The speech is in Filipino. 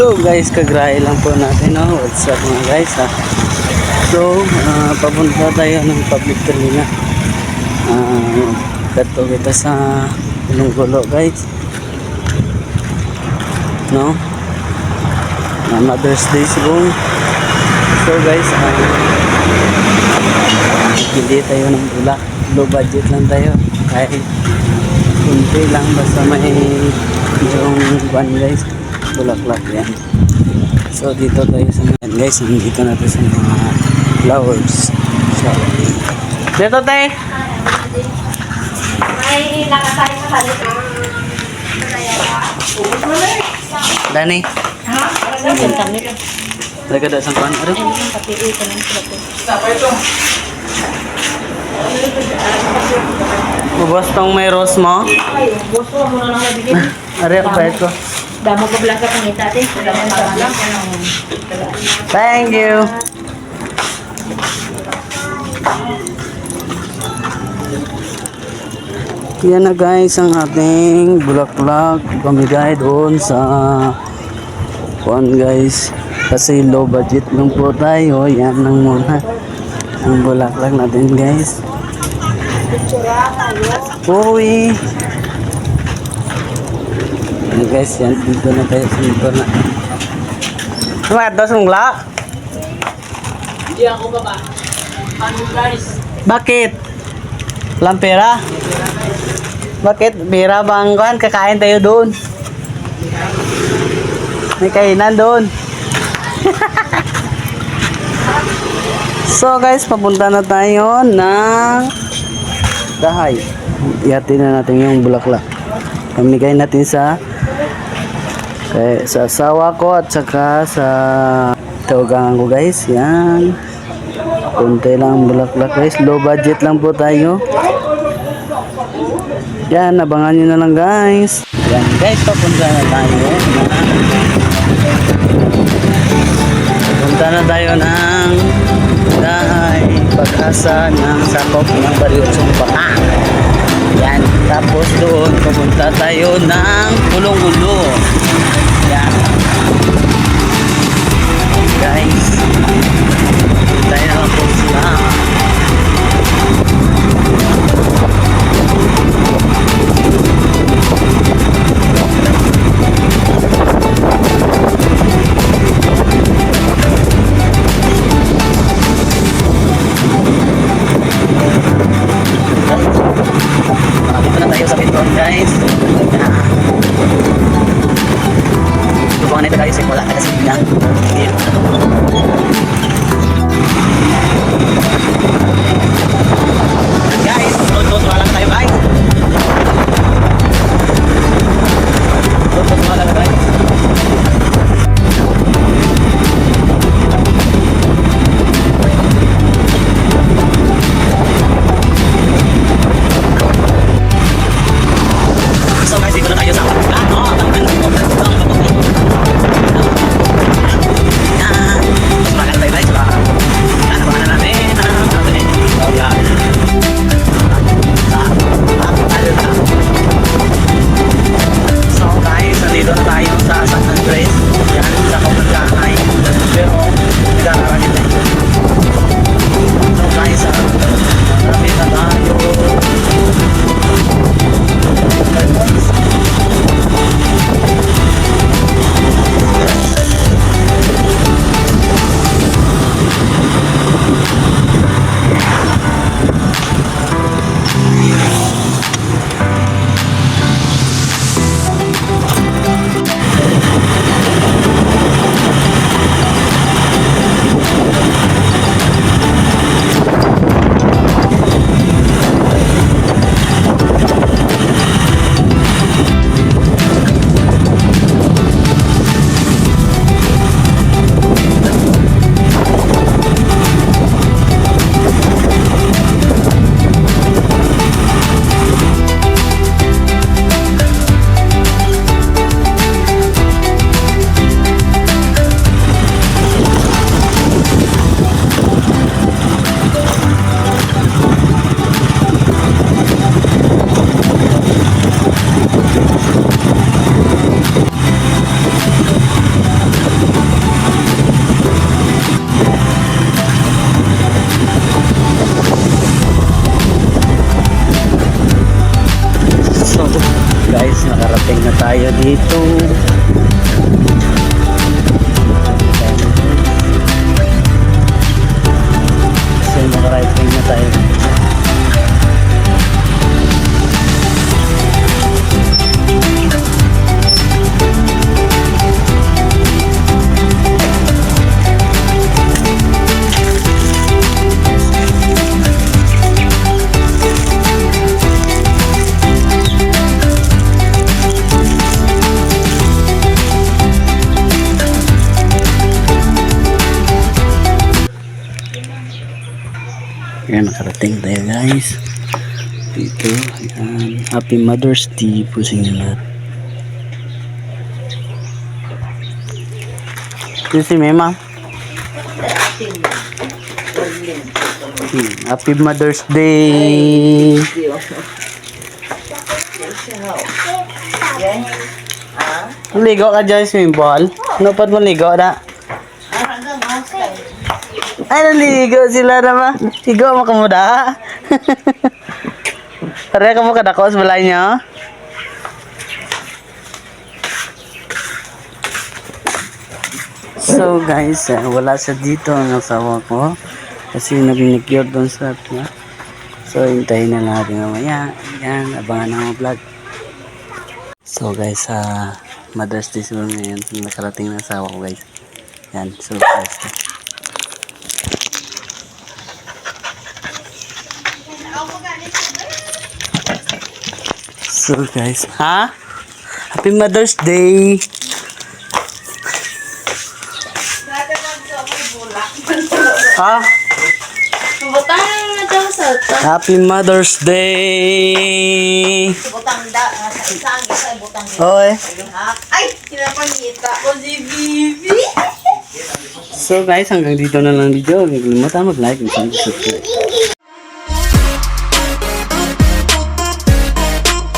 So guys, kagrahe lang po natin no. What's up mga guys ha. So, ah, papunta tayo ng public terminal. Ah, kato kita sa Ilonggulo guys. No? Na Mother's Day siguro. So guys, ah, hindi tayo ng bulak. Low budget lang tayo. Kahit kunti lang basta may yung van guys. Bulaklak yan. So dito tayo sa yan guys. Nandito na tayo sa mga flowers. So, dito tayo. Ay, nakasali sa salit. Dani. Ha? Saan kami? Nagkada sa kuan. Ano? Pati ito ng sila Ubos tong may rose mo. Ako bayad ko. Damo ko blang ka pangita, ate. Damo ka blang. Thank you. Yan na guys ang ating bulaklak pamigay doon sa kuan guys kasi low budget lang po tayo yan lang muna ang bulaklak natin guys Uy yan guys yan dito na tayo sa na Mga dos mong la? Hindi ako baba. Ano guys? Bakit? Walang pera? Bakit? Pera bang kuhan? Kakain tayo doon. May kainan doon. so guys, papunta na tayo ng Dahay. Ihatin na natin yung bulaklak. Pamigay natin sa kay, sa asawa ko at saka sa tawagan ko guys. Yan. Kunti lang bulaklak guys. Low budget lang po tayo. Yan, abangan nyo na lang guys. Yan guys, papunta na tayo. Papunta na tayo ng dahay pag-asa ng sakop ng Bariusong Baka. Yan, tapos doon papunta tayo ng Pulong-Ulo. Yan. Naka-right wing na tayo. Ayan, nakarating tayo guys. Dito, ayan. Happy Mother's Day po sa inyo lahat. Ito si Mema. Happy Mother's Day! Ligo ka dyan, swimming pool? Ano pa mo ligo na? Ay, naligo sila naman. Ligo mo ka muda. Tara ka mo kadako sa balay niyo. So guys, eh, wala siya dito ang asawa ko. Kasi nag-cure doon sa niya. So hintayin na natin mamaya. Yan, abangan ang vlog. So guys, sa Mother's Day siguro ngayon, nakarating na asawa ko guys. Yan, surprise ko. So guys, ha? Happy Mother's Day! Ha? Happy Mother's Day! butang da sa isang isa butang Oy. Ay, kinapangita ko si Bibi. So guys, hanggang dito na lang video. Huwag kalimutan mag-like and subscribe.